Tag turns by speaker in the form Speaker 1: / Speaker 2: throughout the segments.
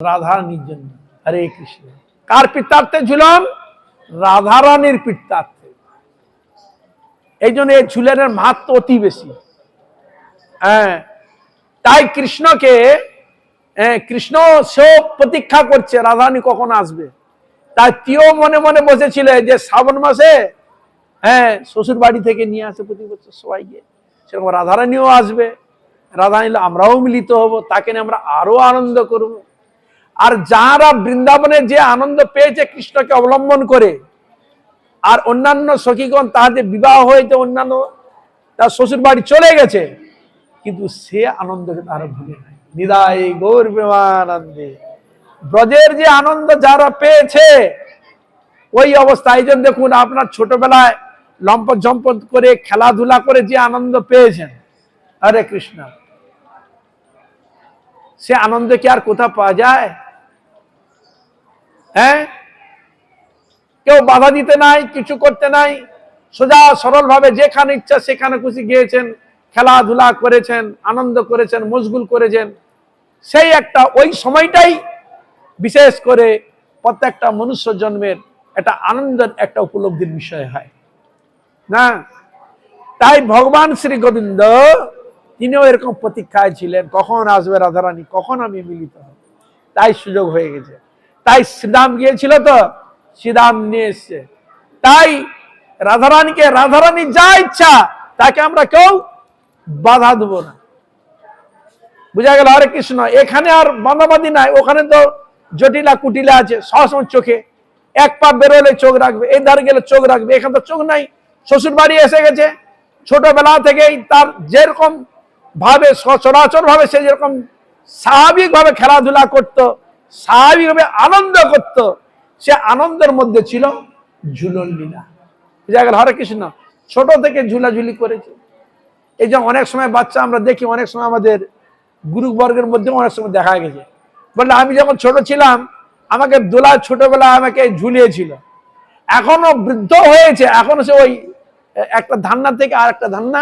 Speaker 1: রাধারানীর জন্য হরে কৃষ্ণ। কার পিত্তার্থে ঝুলন? রাধারানীর পিত্তার্থে। এই জন্য এই ঝুলনের মাহাত্ম অতি বেশি। হ্যাঁ তাই কৃষ্ণকে হ্যাঁ, কৃষ্ণ সেও প্রতীক্ষা করছে রাধারানী কখন আসবে? তাই তিও মনে মনে বসেছিল যে শ্রাবণ মাসে হ্যাঁ শ্বশুর বাড়ি থেকে নিয়ে আসে প্রতি বছর সবাইকে। সেরকম রাধারানীও আসবে। রাধারানী আমরাও মিলিত হব তাকে নিয়ে আমরা আরও আনন্দ করব। আর যারা বৃন্দাবনে যে আনন্দ পেয়েছে কৃষ্ণকে অবলম্বন করে, আর অন্যান্য সখীগণ তাহাদের বিবাহ হয়েছে অন্যান্য তার শ্বশুর বাড়ি চলে গেছে, কিন্তু সে আনন্দকে তারা ভুলে নাই। নিদায় ব্রজের যে আনন্দ যারা পেয়েছে, ওই অবস্থা। এই দেখুন, আপনার ছোটবেলায় লম্পট জম্পট করে, খেলাধুলা করে যে আনন্দ পেয়েছেন, হরে কৃষ্ণ। সে আনন্দ কি আর কোথা পাওয়া যায়? হ্যাঁ? কেউ বাধা দিতে নাই, কিছু করতে নাই, সোজা সরল ভাবে যেখানে ইচ্ছা সেখানে খুশি গিয়েছেন, খেলাধুলা করেছেন, আনন্দ করেছেন, মশগুল করেছেন। সেই একটা ওই সময়টাই বিশেষ করে প্রত্যেকটা মনুষ্য জন্মের একটা আনন্দের একটা উপলব্ধির বিষয় হয়। না? তাই ভগবান শ্রী গোবিন্দ, তিনিও এরকম প্রতীক্ষায় ছিলেন, কখন আসবে রাধারানী, কখন আমি মিলিত হব? তাই সুযোগ হয়ে গেছে। তাই শ্রীরাম গিয়েছিল তো? শ্রীরাম নিয়ে এসছে। তাই রাধারানীকে, রাধারানী যা ইচ্ছা, তাকে আমরা কেউ বাধা দেবো না। বুঝা গেল হরে কৃষ্ণ, এখানে আর বাঁধাবাঁধি নাই, ওখানে তো জটিলা কুটিলা আছে সবসময় চোখে। এক পা বেরোলে চোখ রাখবে, এই ধারে গেলে চোখ রাখবে, এখানে তো চোখ নাই। শ্বশুর বাড়ি এসে গেছে, ছোটবেলা থেকেই তার যেরকম ভাবে সচরাচর ভাবে সে যেরকম স্বাভাবিক ভাবে খেলাধুলা করত স্বাভাবিক ভাবে আনন্দ করত। সে আনন্দের মধ্যে ছিল ঝুলন লীলা। বুঝা হরে কৃষ্ণ, ছোট থেকে ঝুলাঝুলি করেছে। এই যে অনেক সময় বাচ্চা আমরা দেখি, অনেক সময় আমাদের গুরুবর্গের মধ্যে অনেক সময় দেখা গেছে। বললে, আমি যখন ছোট ছিলাম, আমাকে দোলা ছোটবেলা আমাকে ঝুলিয়েছিল। এখনও বৃদ্ধ হয়েছে, এখনও সে ওই একটা ধান্না থেকে আর একটা ধান্না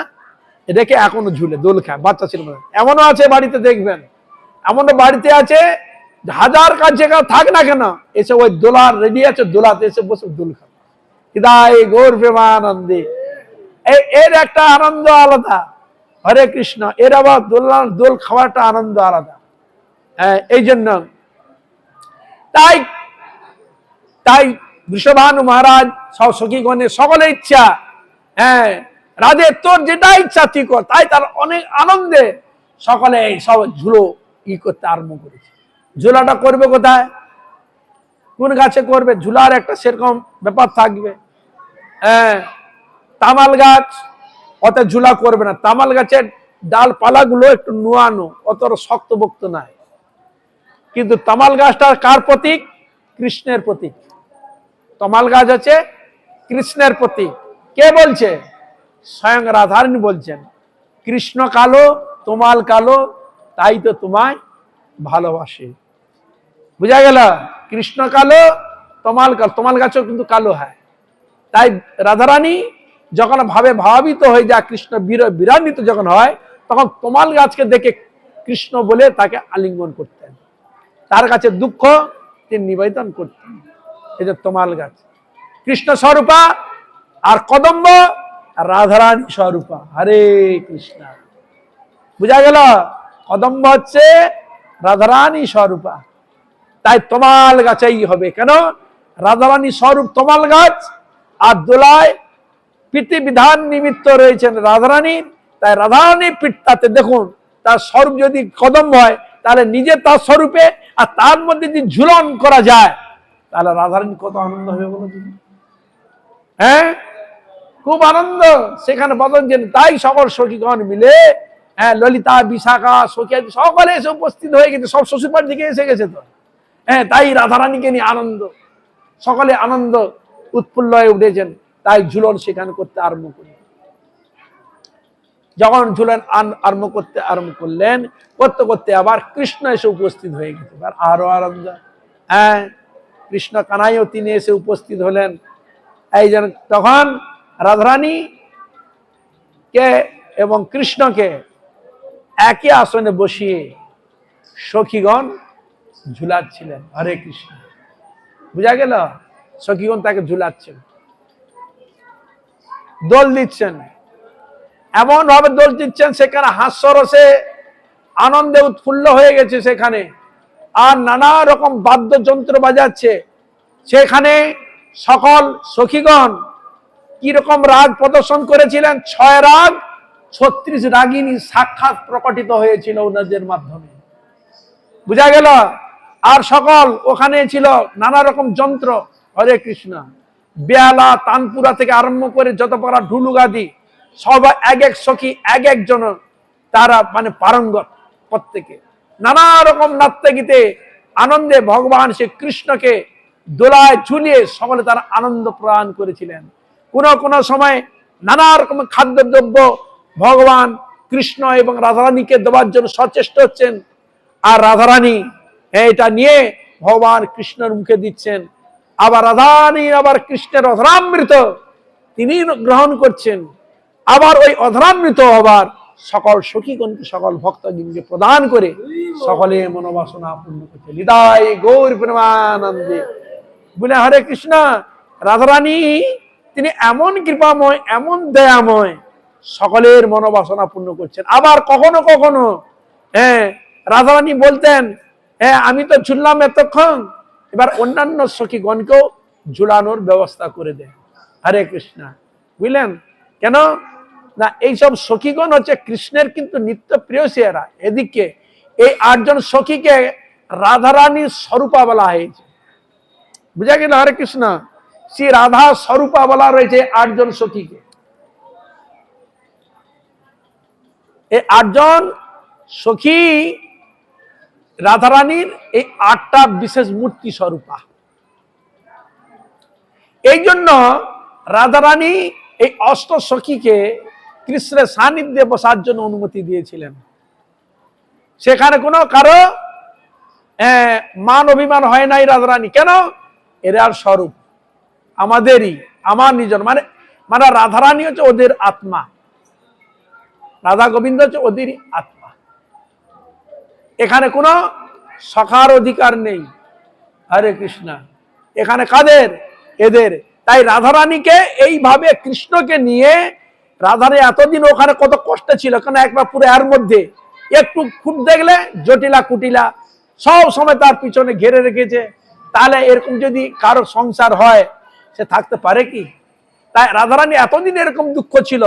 Speaker 1: রেখে এখনও ঝুলে, দোল খায়, বাচ্চা ছিল। এমনও আছে বাড়িতে, দেখবেন। এমনও বাড়িতে আছে হাজার কাজ যেখানে থাক না কেন, এসে ওই দোলার রেডি আছে, দোলাতে এসে বসে দোল খাবে। এর একটা আনন্দ আলাদা। হরে কৃষ্ণ, এর আবার দোলনা দোল খাওয়াটা আনন্দ আলাদা। হ্যাঁ এই জন্য তাই তাই বৃষভানু মহারাজ, সব সখীগণের সকলের ইচ্ছা হ্যাঁ রাধে তোর যেটা ইচ্ছা তুই কর, তাই তার অনেক আনন্দে সকলে সব ঝুলো ই করতে আরম্ভ করেছে। ঝুলাটা করবে কোথায়? কোন গাছে করবে? ঝুলার একটা সেরকম ব্যাপার থাকবে। হ্যাঁ তামাল গাছ, অত ঝুলা করবে না। তামাল গাছের ডালপালাগুলো একটু নোয়ানো অত শক্তবক্ত নাই কিন্তু তামাল গাছটা কার প্রতীক? কৃষ্ণের প্রতীক। তমাল গাছ আছে কৃষ্ণের প্রতীক। কে বলছে? স্বয়ং রাধারণী বলছেন, কৃষ্ণ কালো, তোমাল কালো, তাই তো তোমায় ভালোবাসে। বুঝা গেল? কৃষ্ণ কালো, তমাল কালো। তমাল গাছও কিন্তু কালো হয়। তাই রাধারানী যখন ভাবে ভাবিত হয়ে যায়, কৃষ্ণ বীর- বিরান্বিত যখন হয়, তখন তমাল গাছকে দেখে কৃষ্ণ বলে তাকে আলিঙ্গন করতেন। তার কাছে দুঃখ, তিনি নিবেদন করতেন। এই যে তমাল গাছ। কৃষ্ণ স্বরূপা আর কদম্ব, রাধারানী স্বরূপা। হরে কৃষ্ণ। বুঝা গেল? কদম্ব হচ্ছে রাধারানী স্বরূপা। তাই তমাল গাছেই হবে। কেন? রাধারানী স্বরূপ তমাল গাছ আর দোলায় বিধান নিমিত্ত রয়েছেন রাধারানীর তাই রাধারানীর পিঠটাতে দেখুন, তার স্বরূপ যদি কদম হয়, তাহলে নিজে তার স্বরূপে আর তার মধ্যে যদি ঝুলন করা যায়, তাহলে রাধারানী কত আনন্দ হবে বলো তুমি হ্যাঁ? খুব আনন্দ। সেখানে বদঞ্জন তাই সকল সখীগণ মিলে হ্যাঁ ললিতা, বিশাখা, সখী সকলে এসে উপস্থিত হয়ে গেছে। সব শ্বশুর বাড়ি থেকে এসে গেছে তো। হ্যাঁ তাই রাধারানীকে নিয়ে আনন্দ। সকলে আনন্দ উৎফুল্ল হয়ে উঠেছেন, তাই ঝুলন সেখানে করতে আরম্ভ করলেন। যখন ঝুলন আরম্ভ করতে আরম্ভ করলেন, করতে করতে আবার কৃষ্ণ এসে উপস্থিত হয়ে গেছে। এবার আরও আনন্দ। হ্যাঁ কৃষ্ণ কানাইও তিনি এসে উপস্থিত হলেন। এই যেন তখন রাধারানী কে এবং কৃষ্ণকে একই আসনে বসিয়ে সখীগণ ঝুলাচ্ছিলেন, হরে কৃষ্ণ। বুঝা গেল? সখীগণ তাকে ঝুলাচ্ছেন। দোল দিচ্ছেন। এমন ভাবে দোল দিচ্ছেন, সেখানে হাস্যরসে, আনন্দে উৎফুল্ল হয়ে গেছে সেখানে। আর নানা রকম বাদ্যযন্ত্র বাজাচ্ছে। সেখানে সকল সখীগণ কীরকম রাগ প্রদর্শন করেছিলেন? ছয় রাগ, ছত্রিশ রাগিনী সাক্ষাৎ প্রকটিত হয়েছিল ওনাদের মাধ্যমে। বুঝা গেল? আর সকল ওখানে ছিল নানা রকম যন্ত্র। হরে কৃষ্ণ। বেয়ালা, তানপুরা থেকে আরম্ভ করে যত পারা ঢুলুগাদি, সব এক এক সখী, এক একজন তারা মানে পারঙ্গত প্রত্যেকে। নানা রকম নাত্যে গীতে আনন্দে ভগবান সে কৃষ্ণকে দোলায় ঝুলিয়ে সকলে তারা আনন্দ প্রদান করেছিলেন। কোনো কোনো সময় নানা রকম খাদ্যদ্রব্য ভগবান কৃষ্ণ এবং রাধারানীকে দেওয়ার জন্য সচেষ্ট হচ্ছেন। আর রাধারানী এটা নিয়ে ভগবান কৃষ্ণের মুখে দিচ্ছেন। আবার রাধারানী আবার কৃষ্ণের অধরামৃত তিনি গ্রহণ করছেন। আবার ওই অধরামৃত আবার সকল সখীগণকে, সকল ভক্তগণকে প্রদান করে সকলে মনোবাসনা পূর্ণ করছে হৃদয় গৌর প্রেমানন্দে। বলে, হরে কৃষ্ণ, রাধারানী, তিনি এমন কৃপাময়, এমন দয়াময় সকলের মনোবাসনা পূর্ণ করছেন। আবার কখনো কখনো হ্যাঁ রাধারানী বলতেন হ্যাঁ আমি তো ঝুললাম এতক্ষণ। এবার অন্যান্য সখীগণকেও ঝুলানোর ব্যবস্থা করে দেন হরে কৃষ্ণ। বুঝলেন? কেন? না, এইসব সখীগণ হচ্ছে কৃষ্ণের কিন্তু নিত্য প্রিয় সিয়ারা এদিকে এই আটজন সখীকে রাধারানীর স্বরূপা বলা হয়েছে। বুঝা গেল হরে কৃষ্ণ? শ্রী রাধা স্বরূপা বলা রয়েছে আটজন সখীকে। এই আটজন সখী রাধারানীর এই আটটা বিশেষ মূর্তি স্বরূপা। এই জন্য রাধারানী এই অষ্ট সখীকে কৃষ্ণের সান্নিধ্যে বসার জন্য অনুমতি দিয়েছিলেন। সেখানে কোনো কারও মান অভিমান হয় নাই রাধারানী। কেন? এরার স্বরূপ। আমাদেরই, আমার নিজের। মানে মানে রাধারানী হচ্ছে ওদের আত্মা। রাধা গোবিন্দ হচ্ছে ওদেরই আত্মা। এখানে কোনো সখার অধিকার নেই। হরে কৃষ্ণ। এখানে কাদের? এদের। তাই রাধারানীকে এইভাবে কৃষ্ণকে নিয়ে রাধারে এতদিন ওখানে কত কষ্ট ছিল, কেন একবার পুরো এর মধ্যে একটু খুঁট দেখলে জটিলা কুটিলা, সব সময় তার পিছনে ঘেরে রেখেছে। তাহলে এরকম যদি কারও সংসার হয়, সে থাকতে পারে কি? তাই রাধারানী এতদিন এরকম দুঃখ ছিল,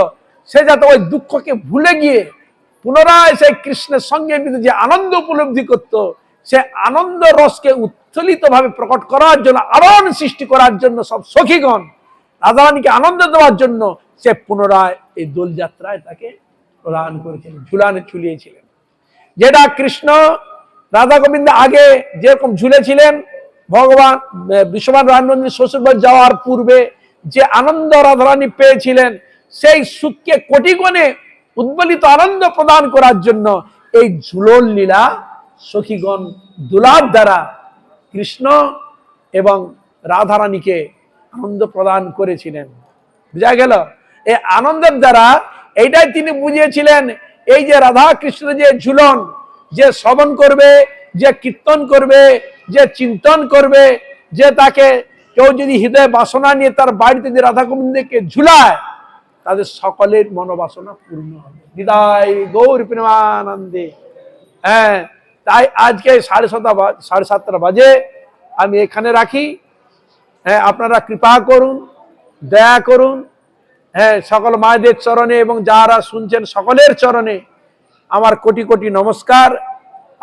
Speaker 1: সে যাতে ওই দুঃখকে ভুলে গিয়ে পুনরায় সেই কৃষ্ণের সঙ্গে যে আনন্দ উপলব্ধি করত সে আনন্দ রসকে উত্থলিত ভাবে প্রকট করার জন্য আরণ সৃষ্টি করার জন্য সব সখীগণ রাধারানীকে আনন্দ দেওয়ার জন্য সে পুনরায় এই দোলযাত্রায় তাকে প্রদান করেছিলেন ঝুলানে ঝুলিয়েছিলেন। যেটা কৃষ্ণ রাধা গোবিন্দ আগে যেরকম ঝুলেছিলেন ভগবান আহ, বিশ্ববান রানন্দিনী শ্বশুরবাড়ি যাওয়ার পূর্বে যে আনন্দ রাধারানী পেয়েছিলেন সেই সুখকে কোটি গুণে উদ্বলিত আনন্দ প্রদান করার জন্য এই ঝুলন লীলা সখীগণ দুলাভ দ্বারা কৃষ্ণ এবং রাধারানীকে আনন্দ প্রদান করেছিলেন। বুঝা গেল? এই আনন্দের দ্বারা এইটাই তিনি বুঝিয়েছিলেন, এই যে রাধা কৃষ্ণ যে ঝুলন, যে শ্রবণ করবে, যে কীর্তন করবে, যে চিন্তন করবে, যে তাকে কেউ যদি হৃদয় বাসনা নিয়ে তার বাড়িতে যে রাধা গোবিন্দকে ঝুলায় তাদের সকলের মনোবাসনা পূর্ণ হবে। বিদায়, গৌর প্রেমানন্দে। হ্যাঁ তাই আজকে সাড়ে সাতটা সাড়ে সাতটা বাজে। আমি এখানে রাখি। হ্যাঁ আপনারা কৃপা করুন, দয়া করুন। হ্যাঁ সকল মায়েদের চরণে এবং যারা শুনছেন সকলের চরণে আমার কোটি কোটি নমস্কার।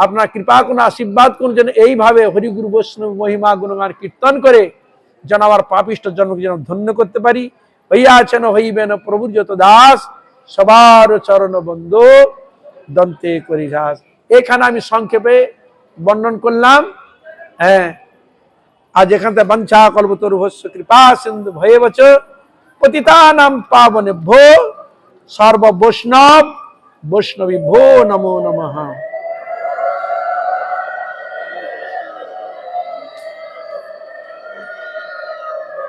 Speaker 1: আপনার কৃপা কোন আশীর্বাদ করুন, যেন এইভাবে হরিগুরু বৈষ্ণব মহিমা গুণগান কীর্তন করে যেন আমার পাপিষ্ট জন্মকে যেন ধন্য করতে পারি। হইয়াছেন, হইবেন প্রভুর যত দাস, সবার চরণ বন্ধু, দন্তে করি ঘাস এখানে আমি সংক্ষেপে বর্ণন করলাম হ্যাঁ আজ এখান থেকে বঞ্চা কল্পতরু হস্য কৃপা, সিন্ধু, ভয়ে বচ, পতিতানাম পাবনে ভো সর্ব বৈষ্ণব বৈষ্ণবী ভো, নমো নমঃ।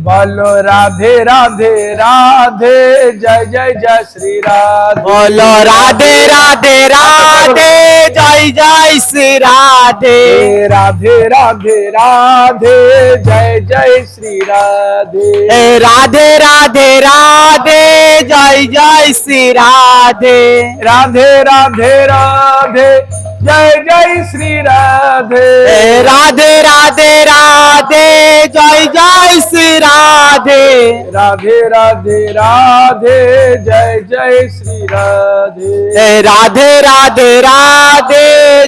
Speaker 1: বলো রাধে রাধে রাধে জয় জয় জয় শ্রী রাধে
Speaker 2: বলো রাধে রাধে রাধে জয় জয় শ্রী রাধে
Speaker 1: রাধে রাধে রাধে জয় জয় শ্রী রাধে
Speaker 2: এ রাধে রাধে রাধে জয় জয় শ্রী রাধে
Speaker 1: রাধে রাধে রাধে জয় জয় শ্রী রাধে
Speaker 2: এ রাধে রাধে রাধে জয় জয় শ্রী রাধে
Speaker 1: রাধে রাধে রাধে জয় জয় শ্রী রাধে
Speaker 2: এ রাধে রাধে রাধে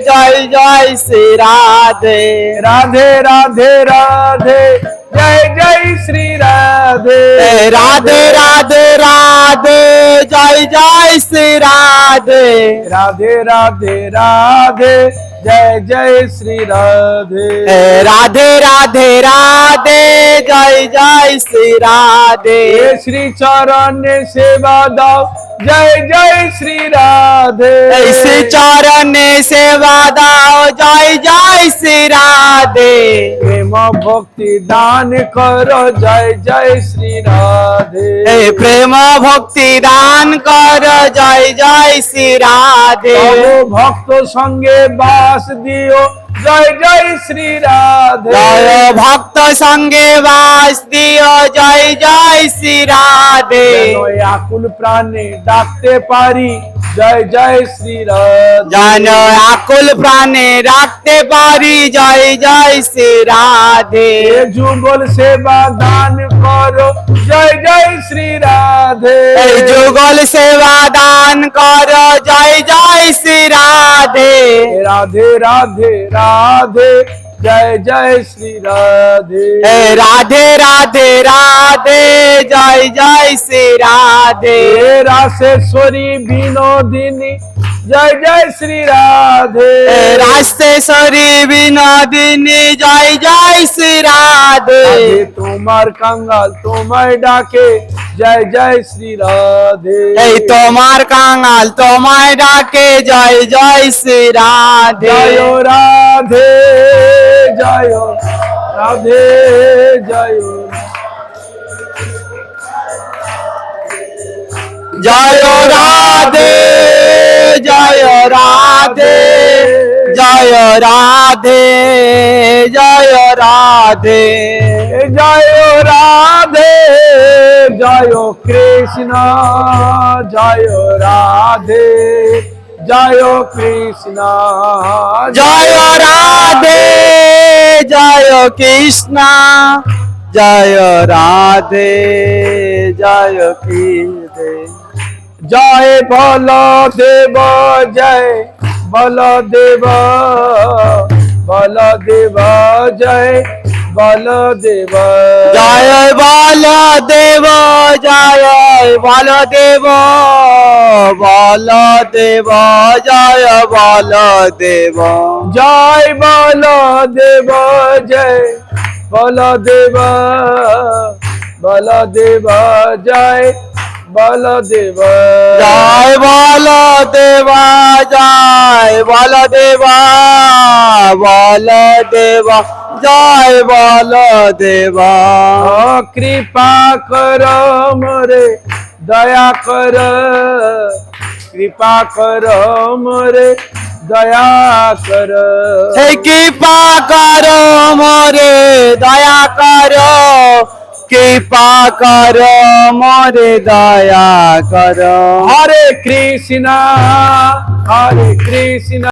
Speaker 2: জয় জয় শ্রী রাধে
Speaker 1: রাধে রাধে রাধে জয় জয় শ্রী রাধে
Speaker 2: এ রাধে রাধে রাধে জয় জয় শ্রী রাধে
Speaker 1: রাধে রাধে রাধে জয় জয় শ্রী রাধে
Speaker 2: এ রাধে রাধে রাধে জয় জয় শ্রী রাধে
Speaker 1: এ শ্রী চরণে সেবা দাও জয় জয় শ্রী রাধে
Speaker 2: এই শ্রী চরণে সেবা দাও জয় জয় শ্রী রাধে
Speaker 1: প্রেম ভক্তি দান করো জয় জয় শ্রী রাধে
Speaker 2: এই প্রেম ভক্তি দান কর জয় জয় শ্রী রাধে।
Speaker 1: তব ভক্ত সঙ্গে বাস দিও জয় জয় শ্রী রাধে।
Speaker 2: জয় ভক্ত সঙ্গে বাস দিও জয় জয় শ্রী রাধে
Speaker 1: আকুল প্রাণে ডাকতে পারি। জয় জয় শ্রী রাধে
Speaker 2: যেন আকুল প্রাণে রাখতে পারি জয় জয় শ্রী রাধে
Speaker 1: যুগল সেবা দান করো জয় জয় শ্রী রাধে
Speaker 2: যুগল সেবা দান কর জয় জয় শ্রী রাধে
Speaker 1: রাধে রাধে রাধে। জয় জয় শ্রী রাধে
Speaker 2: এ রাধে রাধে রাধে জয় জয় শ্রী রাধে
Speaker 1: এ রাসেশ্বরী বিনোদিনী জয় জয় শ্রী রাধে
Speaker 2: এ রাষ্ট্রেশ্বরী বিনোদিনী জয় জয় শ্রী রাধে
Speaker 1: রাধে তোমার কাঙ্গাল তোমায় ডাকে জয় জয় শ্রী রাধে
Speaker 2: এই তোমার কাঙাল তোমায় ডাকে জয় জয় শ্রী রাধে
Speaker 1: জয় রাধে জয় রাধে জয়
Speaker 2: জয় রাধে জয় রাধে জয় রাধে জয় রাধে।
Speaker 1: জয় রাধে জয় কৃষ্ণ জয় রাধে। জয় কৃষ্ণ
Speaker 2: জয় রাধে জয় কৃষ্ণ জয় রাধে জয় কৃষ্ণ
Speaker 1: জয় বল দেব জয় বল দেব বল দেব জয় বল দেব
Speaker 2: জয় বল দেব জয় বল দেব বল দেব জয় বল দেব
Speaker 1: জয় বল দেব জয় বল দেব বল দেব জয় বল দেব
Speaker 2: জয় বল দেব জয় বল দেব বল দেব জয় বল দেব
Speaker 1: ও কৃপা কর মোরে দয়া কর কৃপা কর মোরে দয়া কর
Speaker 2: হে কৃপা করো মোরে দয়া করো কৃপা করো মোরে দয়া করো
Speaker 1: হরে কৃষ্ণ হরে কৃষ্ণ